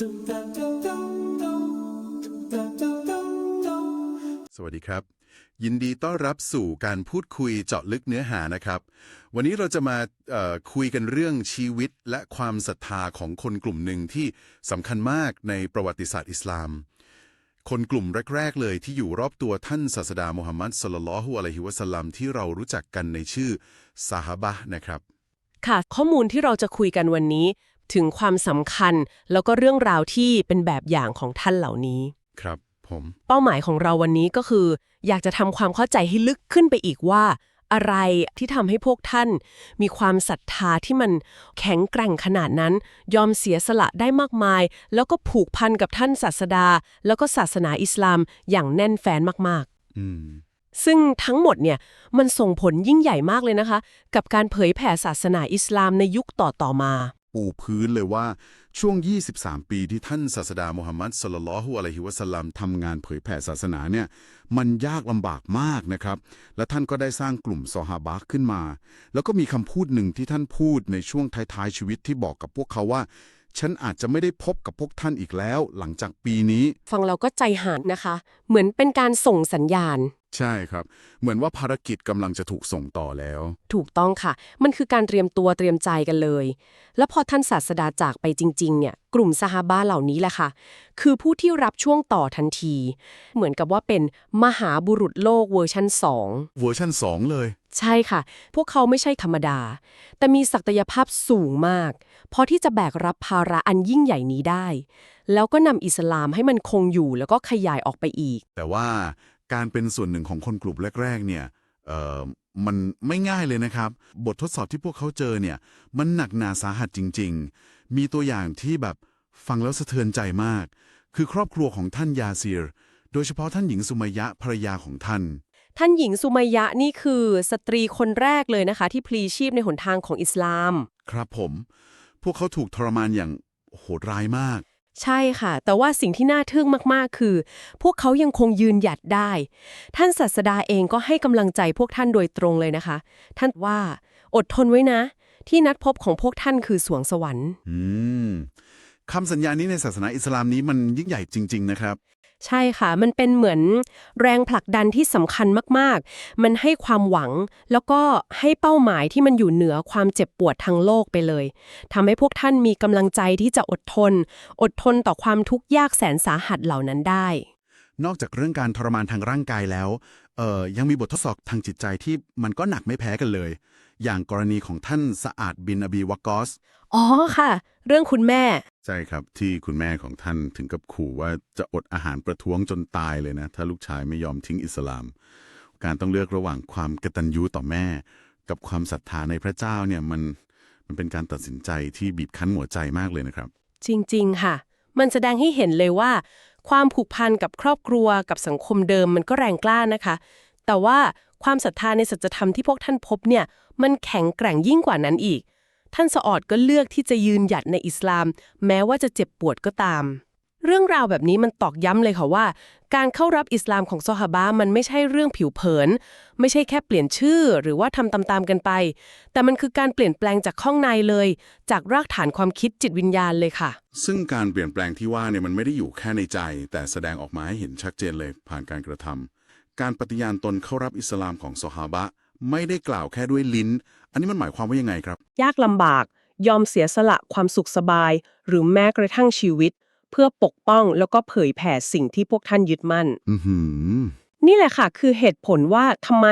สวัสดีครับ ยินดีต้อนรับสู่การพูดคุยเจาะลึกเนื้อหานะครับ วันนี้เราจะมาคุยกันเรื่องชีวิตและความศรัทธาของคนกลุ่มหนึ่งที่สำคัญมากในประวัติศาสตร์อิสลาม คนกลุ่มแรก ๆ เลยที่อยู่รอบตัวท่านศาสดามุฮัมมัดสลลัลฮุอะลัยฮิวะสลลัมที่เรารู้จักกันในชื่อซาฮาบะนะครับค่ะข้อมูลที่เราจะคุยกันวันนี้ ถึงความสำคัญ แล้วก็เรื่องราวที่เป็นแบบอย่างของท่านเหล่านี้ ครับผมเป้าหมายของเราวันนี้ก็คือ อยากจะทำความเข้าใจให้ลึกขึ้นไปอีกว่า อะไรที่ทำให้พวกท่าน มีความศรัทธาที่มันแข็งแกร่งขนาดนั้น ยอมเสียสละได้มากมาย แล้วก็ผูกพันกับท่านศาสดา แล้วก็ศาสนาอิสลามอย่างแน่นแฟนมากๆ อืม ซึ่งทั้งหมดเนี่ยมันส่งผลยิ่งใหญ่มากเลยนะคะ กับการเผยแผ่ศาสนาอิสลามในยุคต่อๆมา ปูพื้นเลยว่าช่วง 23 ปีที่ท่านศาสดามุฮัมมัดสลลัลลอฮุอะลัยฮิวะสัลลัมทำงานเผยแผ่ศาสนาเนี่ยมันยากลำบากมากนะครับ และท่านก็ได้สร้างกลุ่มซอฮาบะขึ้นมา แล้วก็มีคำพูดหนึ่งที่ท่านพูดในช่วงท้ายๆชีวิตที่บอกกับพวกเขาว่าฉันอาจจะไม่ได้พบกับพวกท่านอีกแล้ว หลังจากปีนี้ ฟังเราก็ใจหายนะคะ เหมือนเป็นการส่งสัญญาณ ใช่ครับ เหมือนว่าภารกิจกำลังจะถูกส่งต่อแล้ว ถูกต้องค่ะ มันคือการเตรียมตัวเตรียมใจกันเลย แล้วพอท่านศาสดาจากไปจริงๆ เนี่ย กลุ่มซาฮาบะเหล่านี้แหละค่ะ คือผู้ที่รับช่วงต่อทันที เหมือนกับว่าเป็นมหาบุรุษโลกเวอร์ชัน2เวอร์ชัน2 เลย ใช่ค่ะ พวกเขาไม่ใช่ธรรมดา แต่มีศักยภาพสูงมาก พอที่จะแบกรับภาระอันยิ่งใหญ่นี้ได้ แล้วก็นำอิสลามให้มันคงอยู่แล้วก็ขยายออกไปอีก แต่ว่า การเป็นส่วนหนึ่งของคนกลุ่มแรก ๆ เนี่ยเอ่อมันไม่ง่ายเลยนะครับ บททดสอบที่พวกเขาเจอเนี่ย มันหนักหนาสาหัสจริง ๆ มีตัวอย่างที่แบบฟังแล้วสะเทือนใจมาก คือครอบครัวของท่านยาซีร โดยเฉพาะท่านหญิงสุมัยยะภรรยาของท่าน ท่านหญิงสุมัยยะนี่คือสตรีคนแรกเลยนะคะ ที่พลีชีพในหนทางของอิสลาม ครับผม พวกเขาถูกทรมานอย่างโหดร้ายมาก ใช่ค่ะ แต่ว่าสิ่งที่น่าทึ่งมากๆ คือ พวกเขายังคงยืนหยัดได้ ท่านศาสดาเองก็ให้กำลังใจพวกท่านโดยตรงเลยนะคะ ท่านว่าอดทนไว้นะ ที่นัดพบของพวกท่านคือสวงสวรรค์อืมคำสัญญานี้ในศาสนาอิสลามนี้มันยิ่งใหญ่จริง ๆ นะครับ ใช่ค่ะ มันเป็นเหมือนแรงผลักดันที่สำคัญมากๆ มันให้ความหวัง แล้วก็ให้เป้าหมายที่มันอยู่เหนือความเจ็บปวดทางโลกไปเลยทำให้พวกท่านมีกำลังใจที่จะอดทน อดทนต่อความทุกข์ยากแสนสาหัสเหล่านั้นได้ นอกจากเรื่องการทรมานทางร่างกายแล้ว เอ่อยังมีบททดสอบทางจิตใจที่มันก็หนักไม่แพ้กันเลย อย่างกรณีของท่านสะอาดบินอบีวากอส อ๋อค่ะ เรื่องคุณแม่ ใช่ครับที่คุณแม่ของท่านถึงกับขู่ว่าจะอดอาหารประท้วงจนตายเลยนะ ถ้าลูกชายไม่ยอมทิ้งอิสลาม การต้องเลือกระหว่างความกตัญญูต่อแม่ กับความศรัทธาในพระเจ้าเนี่ยมันมันเป็นการตัดสินใจที่บีบคั้นหัวใจมากเลยนะครับ จริง ๆ ค่ะ มันแสดงให้เห็นเลยว่า ความผูกพันกับครอบครัวกับสังคมเดิมมันก็แรงกล้านะคะ แต่ว่า ความศรัทธาในสัจธรรมที่พวกท่านพบเนี่ยมันแข็งแกร่งยิ่งกว่านั้นอีก ท่านสะออดก็เลือกที่จะยืนหยัดในอิสลาม แม้ว่าจะเจ็บปวดก็ตาม เรื่องราวแบบนี้มันตอกย้ำเลยค่ะว่า การเข้ารับอิสลามของซอฮาบะห์มันไม่ใช่เรื่องผิวเผิน ไม่ใช่แค่เปลี่ยนชื่อหรือว่าทำตามๆกันไป แต่มันคือการเปลี่ยนแปลงจากข้างในเลย จากรากฐานความคิดจิตวิญญาณเลยค่ะ ซึ่งการเปลี่ยนแปลงที่ว่าเนี่ยมันไม่ได้อยู่แค่ในใจ แต่แสดงออกมาให้เห็นชัดเจนเลยผ่านการกระทำ การปฏิญาณตนเข้ารับอิสลามของซอฮาบะห์ไม่ได้กล่าวแค่ด้วยลิ้น อันนี้มันหมายความว่ายังไงครับ ยากลำบาก ยอมเสียสละความสุขสบาย หรือแม้กระทั่งชีวิต เพื่อปกป้องแล้วก็เผยแผ่สิ่งที่พวกท่านยึดมั่น อือหือ นี่แหละค่ะ คือเหตุผลว่าทำไม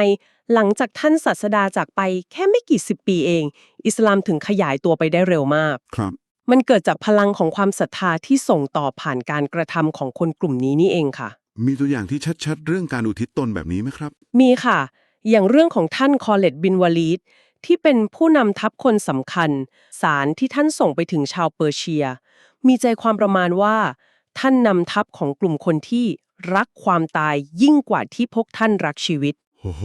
หลังจากท่านศาสดาจากไปแค่ไม่กี่สิบปีเอง อิสลามถึงขยายตัวไปได้เร็วมาก ครับ มันเกิดจากพลังของความศรัทธาที่ส่งต่อผ่านการกระทำของคนกลุ่มนี้นี่เองค่ะ มีตัวอย่างที่ชัดๆ เรื่องการอุทิศตนแบบนี้ไหมครับ มีค่ะ อย่างเรื่องของท่านคอเลตบินวาลีดที่เป็นผู้นำทัพคนสำคัญ สารที่ท่านส่งไปถึงชาวเปอร์เซีย มีใจความประมาณว่า ท่านนำทัพของกลุ่มคนที่รักความตายยิ่งกว่าที่พวกท่านรักชีวิต โอ้โห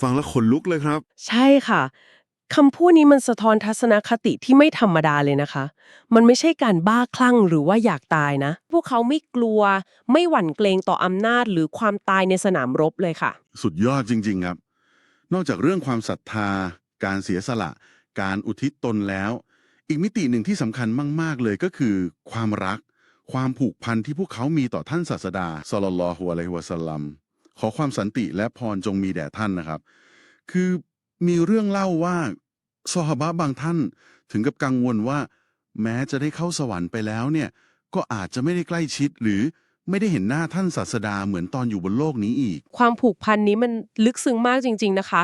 ฟังแล้วขนลุกเลยครับ ใช่ค่ะ คำพูดนี้มันสะท้อนทัศนคติที่ไม่ธรรมดาเลยนะคะ มันไม่ใช่การบ้าคลั่งหรือว่าอยากตายนะ พวกเขาไม่กลัว ไม่หวั่นเกรงต่ออำนาจหรือความตายในสนามรบเลยค่ะ สุดยอดจริง ๆ ครับ นอกจากเรื่องความศรัทธา การเสียสละ การอุทิศตนแล้ว อีกมิติหนึ่งที่สำคัญมาก ๆ เลยก็คือ ความรัก ความผูกพันที่พวกเขามีต่อท่านศาสดาสลลลอฮุอะลัยฮิวะสัลลัมขอความสันติและพรจงมีแด่ท่านนะครับ คือ มีเรื่องเล่าว่าซอฮาบะบางท่านถึงกับกังวลว่า แม้จะได้เข้าสวรรค์ไปแล้วเนี่ยก็อาจจะไม่ได้ใกล้ชิดหรือไม่ได้เห็นหน้าท่านศาสดาเหมือนตอนอยู่บนโลกนี้อีก ความผูกพันนี้มันลึกซึ้งมากจริง ๆนะคะ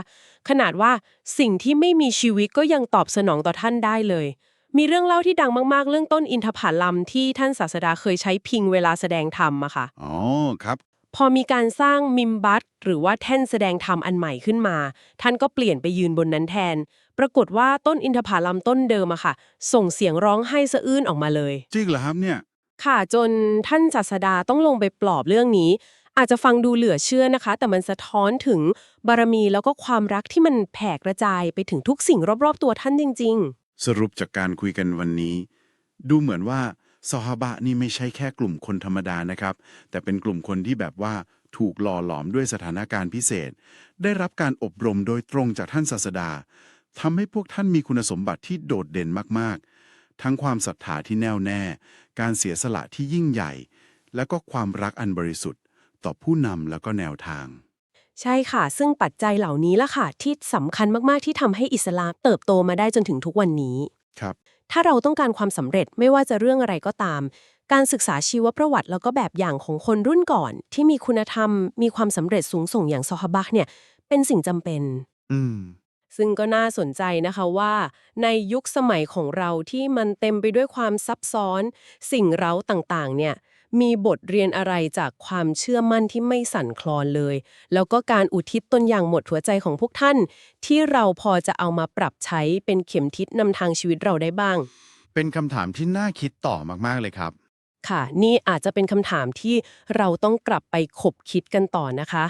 ขนาดว่าสิ่งที่ไม่มีชีวิตก็ยังตอบสนองต่อท่านได้เลย มีเรื่องเล่าที่ดังมากๆ เรื่องต้นอินทผลัมที่ท่านศาสดาเคยใช้พิงเวลาแสดงธรรมอะค่ะ อ๋อครับ พอมีการสร้างมิมบัตหรือว่าแท่นแสดงธรรมอันใหม่ขึ้นมา ท่านก็เปลี่ยนไปยืนบนนั้นแทน ปรากฏว่าต้นอินทผลัมต้นเดิมอะค่ะ ส่งเสียงร้องไห้สะอื้นออกมาเลย จริงเหรอครับเนี่ย ค่ะจนท่านศาสดาต้องลงไปปลอบเรื่องนี้ อาจจะฟังดูเหลือเชื่อนะคะ แต่มันสะท้อนถึงบารมีแล้วก็ความรักที่มันแผ่กระจายไปถึงทุกสิ่งรอบๆ ตัวท่านจริงสรุปจากการคุยกันวันนี้ ดูเหมือนว่า ซอฮาบะนี่ไม่ใช่แค่กลุ่มคนธรรมดานะครับ แต่เป็นกลุ่มคนที่แบบว่าถูกหล่อหลอมด้วยสถานการณ์พิเศษ ได้รับการอบรมโดยตรงจากท่านศาสดาทำให้พวกท่านมีคุณสมบัติที่โดดเด่นมากๆ ทั้งความศรัทธาที่แน่วแน่ การเสียสละที่ยิ่งใหญ่ และก็ความรักอันบริสุทธิ์ ต่อผู้นำแล้วก็แนวทาง ใช่ค่ะ ซึ่งปัจจัยเหล่านี้ละค่ะที่สำคัญมากๆที่ทำให้อิสลามเติบโตมาได้จนถึงทุกวันนี้ ครับ ถ้าเราต้องการความสำเร็จไม่ว่าจะเรื่องอะไรก็ตาม การศึกษาชีวประวัติแล้วก็แบบอย่างของคนรุ่นก่อน ที่มีคุณธรรม มีความสำเร็จสูงส่งอย่างซอฮาบะห์เนี่ย เป็นสิ่งจำเป็น อืม ซึ่งก็น่าสนใจนะคะว่า ในยุคสมัยของเราที่มันเต็มไปด้วยความซับซ้อน สิ่งเร้าต่างๆ เนี่ย มีบทเรียนอะไรจากความเชื่อมั่นที่ไม่สั่นคลอนเลย แล้วก็การอุทิศตนอย่างหมดหัวใจของพวกท่าน ที่เราพอจะเอามาปรับใช้เป็นเข็มทิศนำทางชีวิตเราได้บ้าง เป็นคำถามที่น่าคิดต่อมากๆเลยครับ ค่ะ นี่อาจจะเป็นคำถามที่เราต้องกลับไปขบคิดกันต่อนะคะ